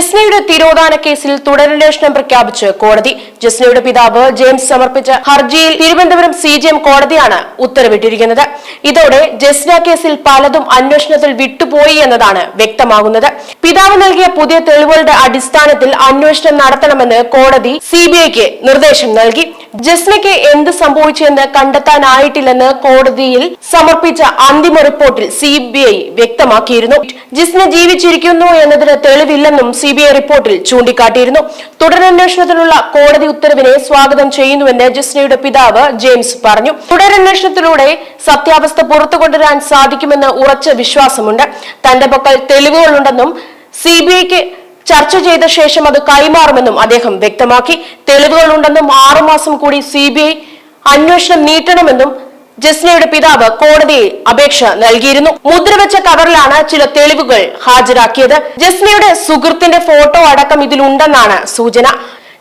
ജസ്നയുടെ തിരോധാന കേസിൽ തുടരന്വേഷണം പ്രഖ്യാപിച്ച് കോടതി. ജസ്നയുടെ പിതാവ് ജെയിംസ് സമർപ്പിച്ച ഹർജിയിൽ തിരുവനന്തപുരം സി ജി എം കോടതിയാണ് ഉത്തരവിട്ടിരിക്കുന്നത്. ഇതോടെ ജസ്ന കേസിൽ പലതും അന്വേഷണത്തിൽ വിട്ടുപോയി എന്നതാണ് വ്യക്തമാകുന്നത്. പിതാവ് നൽകിയ പുതിയ തെളിവുകളുടെ അടിസ്ഥാനത്തിൽ അന്വേഷണം നടത്തണമെന്ന് കോടതി സിബിഐക്ക് നിർദ്ദേശം നൽകി. ജസ്നയ്ക്ക് എന്ത് സംഭവിച്ചെന്ന് കണ്ടെത്താനായിട്ടില്ലെന്ന് കോടതിയിൽ സമർപ്പിച്ച അന്തിമ റിപ്പോർട്ടിൽ സി ബി ഐ വ്യക്തമാക്കിയിരുന്നു. ജിസ്ന ജീവിച്ചിരിക്കുന്നു എന്നതിന് തെളിവില്ലെന്നും സി ബി ഐ റിപ്പോർട്ടിൽ ചൂണ്ടിക്കാട്ടിയിരുന്നു. തുടരന്വേഷണത്തിനുള്ള കോടതി ഉത്തരവിനെ സ്വാഗതം ചെയ്യുന്നുവെന്ന് ജിസ്നയുടെ പിതാവ് ജെയിംസ് പറഞ്ഞു. തുടരന്വേഷണത്തിലൂടെ സത്യാവസ്ഥ പുറത്തു കൊണ്ടുവരാൻ സാധിക്കുമെന്ന് ഉറച്ച വിശ്വാസമുണ്ട്. തന്റെ പക്കൽ തെളിവുകളുണ്ടെന്നും സിബിഐക്ക് ചർച്ച ചെയ്ത ശേഷം അത് കൈമാറുമെന്നും അദ്ദേഹം വ്യക്തമാക്കി. തെളിവുകൾ തെളിവുകളുണ്ടെന്നും ആറുമാസം കൂടി സി ബി ഐ അന്വേഷണം നീട്ടണമെന്നും ജസ്നയുടെ പിതാവ് കോടതിയിൽ അപേക്ഷ നൽകിയിരുന്നു. മുദ്രവെച്ച കവറിലാണ് ചില തെളിവുകൾ ഹാജരാക്കിയത്. ജസ്നയുടെ സുഹൃത്തിന്റെ ഫോട്ടോ അടക്കം ഇതിലുണ്ടെന്നാണ് സൂചന.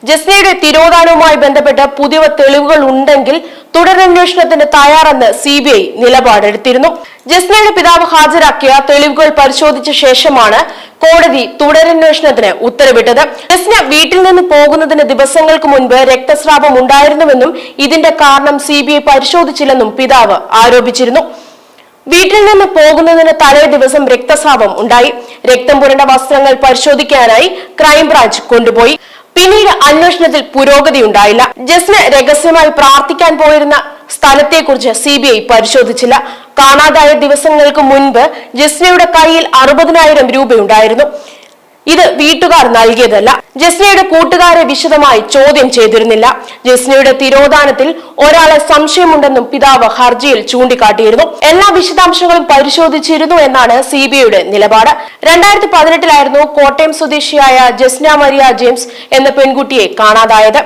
ജസ്നയുടെ തിരോധാനവുമായി ബന്ധപ്പെട്ട് പുതിയ തെളിവുകൾ ഉണ്ടെങ്കിൽ തുടരന്വേഷണത്തിന് തയ്യാറെന്ന് സി ബി ഐ നിലപാടെടുത്തിരുന്നു. ജസ്നയുടെ പിതാവ് ഹാജരാക്കിയ തെളിവുകൾ പരിശോധിച്ച ശേഷമാണ് കോടതി തുടരന്വേഷണത്തിന് ഉത്തരവിട്ടത്. ജസ്ന വീട്ടിൽ നിന്ന് പോകുന്നതിന് ദിവസങ്ങൾക്ക് മുൻപ് രക്തസ്രാവം ഉണ്ടായിരുന്നുവെന്നും ഇതിന്റെ കാരണം സി ബി ഐ പരിശോധിച്ചില്ലെന്നും പിതാവ് ആരോപിച്ചിരുന്നു. വീട്ടിൽ നിന്ന് പോകുന്നതിന് തലേ ദിവസം രക്തസ്രാവം ഉണ്ടായി. രക്തം പുരണ്ട വസ്ത്രങ്ങൾ പരിശോധിക്കാനായി ക്രൈംബ്രാഞ്ച് കൊണ്ടുപോയി. പിന്നീട് അന്വേഷണത്തിൽ പുരോഗതി ഉണ്ടായില്ല. ജസ്ന രഹസ്യമായി പ്രാർത്ഥിക്കാൻ പോയിരുന്ന സ്ഥലത്തെക്കുറിച്ച് സി ബി ഐ പരിശോധിച്ചില്ല. കാണാതായ ദിവസങ്ങൾക്ക് മുൻപ് ജസ്നയുടെ കയ്യിൽ അറുപതിനായിരം രൂപയുണ്ടായിരുന്നു. ഇത് വീട്ടുകാർ നൽകിയതല്ല. ജസ്നയുടെ കൂട്ടുകാരെ വിശദമായി ചോദ്യം ചെയ്തിരുന്നില്ല. ജസ്നയുടെ തിരോധാനത്തിൽ ഒരാളെ സംശയമുണ്ടെന്നും പിതാവ് ഹർജിയിൽ ചൂണ്ടിക്കാട്ടിയിരുന്നു. എല്ലാ വിശദാംശങ്ങളും പരിശോധിച്ചിരുന്നു എന്നാണ് സി ബി ഐയുടെ നിലപാട്. രണ്ടായിരത്തി പതിനെട്ടിലായിരുന്നു കോട്ടയം സ്വദേശിയായ ജസ്ന മരിയ ജെയിംസ് എന്ന പെൺകുട്ടിയെ കാണാതായത്.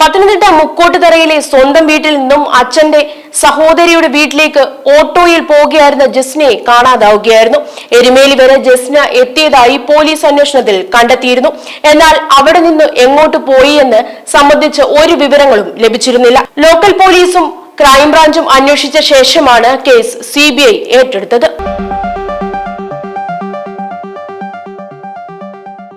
പത്തനംതിട്ട മുക്കോട്ടുതറയിലെ സ്വന്തം വീട്ടിൽ നിന്നും അച്ഛന്റെ സഹോദരിയുടെ വീട്ടിലേക്ക് ഓട്ടോയിൽ പോകുകയായിരുന്ന ജസ്നയെ കാണാതാവുകയായിരുന്നു. എരുമേലി വരെ ജസ്ന എത്തിയതായി പോലീസ് അന്വേഷണത്തിൽ കണ്ടെത്തിയിരുന്നു. എന്നാൽ അവിടെ നിന്ന് എങ്ങോട്ട് പോയി എന്ന് സംബന്ധിച്ച് ഒരു വിവരങ്ങളും ലഭിച്ചിരുന്നില്ല. ലോക്കൽ പോലീസും ക്രൈംബ്രാഞ്ചും അന്വേഷിച്ച ശേഷമാണ് കേസ് സി ഏറ്റെടുത്തത്.